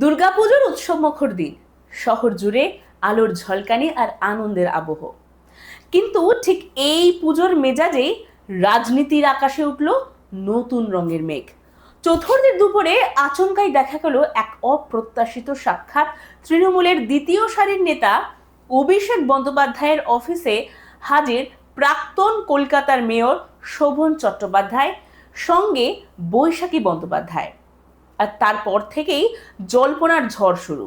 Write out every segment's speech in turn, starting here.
দুর্গাপুজোর উৎসবমুখর দিন। শহর জুড়ে আলোর ঝলকানি আর আনন্দের আবহ। কিন্তু ঠিক এই পুজোর মেজাজেই রাজনীতির আকাশে উঠল নতুন রঙের মেঘ। চতুর্থীর দুপুরে আচমকাই দেখা গেল এক অপ্রত্যাশিত সাক্ষাৎ তৃণমূলের দ্বিতীয় সারির নেতা অভিষেক বন্দ্যোপাধ্যায়ের অফিসে হাজির প্রাক্তন কলকাতার মেয়র শোভন চট্টোপাধ্যায়, সঙ্গে বৈশাখী বন্দ্যোপাধ্যায়। আর তারপর থেকেই জল্পনার ঝড় শুরু।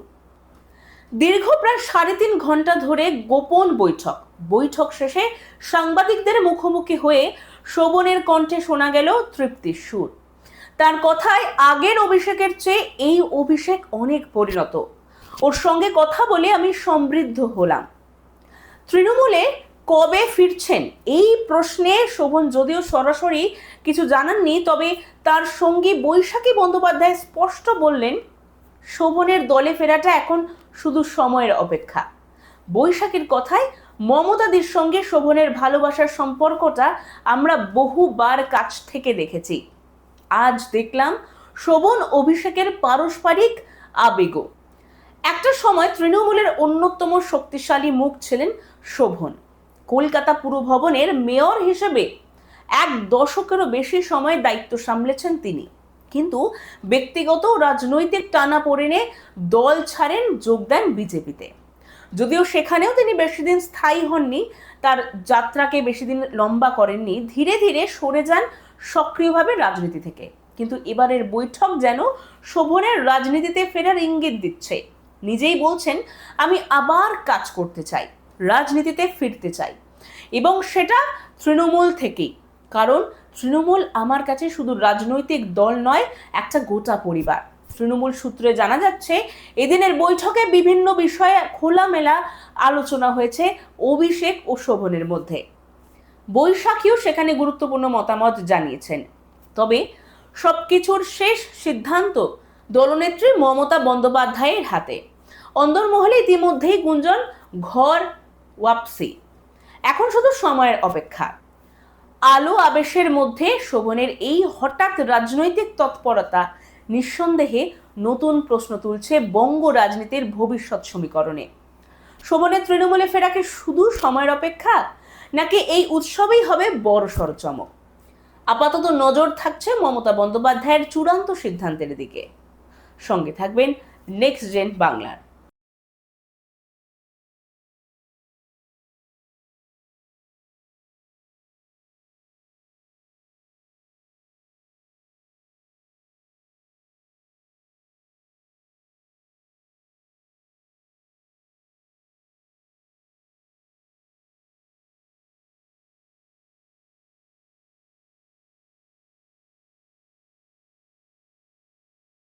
দীর্ঘ প্রায় সাড়ে তিন ঘণ্টা ধরে গোপন বৈঠক। বৈঠক শেষে সাংবাদিকদের মুখোমুখি হয়ে শোভনের কণ্ঠে শোনা গেল তৃপ্তির সুর। তার কথায় আগের অভিষেকের চেয়ে এই অভিষেক অনেক পরিণত। ওর সঙ্গে কথা বলে আমি সমৃদ্ধ হলাম। তৃণমূলে কবে ফিরছেন? এই প্রশ্নে শোভন, যদিও সরাসরি কিছু জানাননি, তবে তার সঙ্গী বৈশাখী বন্দ্যোপাধ্যায় স্পষ্ট বললেন, শোভনের দলে ফেরাটা এখন শুধু সময়ের অপেক্ষা। বৈশাখীর কথায় মমতাদির সঙ্গে শোভনের ভালোবাসার সম্পর্কটা আমরা বহুবার কাছ থেকে দেখেছি। আজ দেখলাম শোভন অভিষেকের পারস্পরিক আবেগও। একটা সময় তৃণমূলের অন্যতম শক্তিশালী মুখ ছিলেন শোভন। কলকাতা পুর ভবনের মেয়র হিসেবে এক দশকেরও বেশি সময় দায়িত্ব সামলেছেন তিনি। কিন্তু ব্যক্তিগত রাজনৈতিক টানা পড়েনে দল ছাড়েন যোগ দেন বিজেপিতে। যদিও সেখানেও তিনি বেশি দিন স্থায়ী হননি, তার যাত্রাকে বেশি দিন লম্বা করেননি, ধীরে ধীরে সরে যান সক্রিয়ভাবে রাজনীতি থেকে। কিন্তু এবারের বৈঠক যেন শোভনের রাজনীতিতে ফেরার ইঙ্গিত দিচ্ছে। নিজেই বলছেন, আমি আবার কাজ করতে চাই। রাজনীতিতে ফিরতে চাই। এবং সেটা তৃণমূল থেকেই। কারণ তৃণমূল আমার কাছে শুধু রাজনৈতিক দল নয়, একটা গোটা পরিবার। তৃণমূল সূত্রে জানা যাচ্ছে, এদিনের বৈঠকে বিভিন্ন বিষয়ে খোলামেলা আলোচনা হয়েছে অভিষেক ও শোভনের মধ্যে। বৈশাখীও সেখানে গুরুত্বপূর্ণ মতামত জানিয়েছেন। তবে সব কিছুর শেষ সিদ্ধান্ত দলনেত্রী মমতা বন্দ্যোপাধ্যায়ের হাতে। অন্দরমহলে ইতিমধ্যেই গুঞ্জন, ঘর ওয়াপসি। এখন শুধু সময়ের অপেক্ষা। আলো আবেশের মধ্যে শোভনের এই হঠাৎ রাজনৈতিক তৎপরতা নিঃসন্দেহে নতুন প্রশ্ন তুলছে বঙ্গ রাজনীতির ভবিষ্যৎ সমীকরণে। শোভনের তৃণমূলে ফেরাকে শুধু সময়ের অপেক্ষা, নাকি এই উৎসবেই হবে বড় সড় চমক আপাতত নজর থাকছে মমতা বন্দ্যোপাধ্যায়ের চূড়ান্ত সিদ্ধান্তের দিকে। সঙ্গে থাকবেন নেক্সট জেন বাংলার।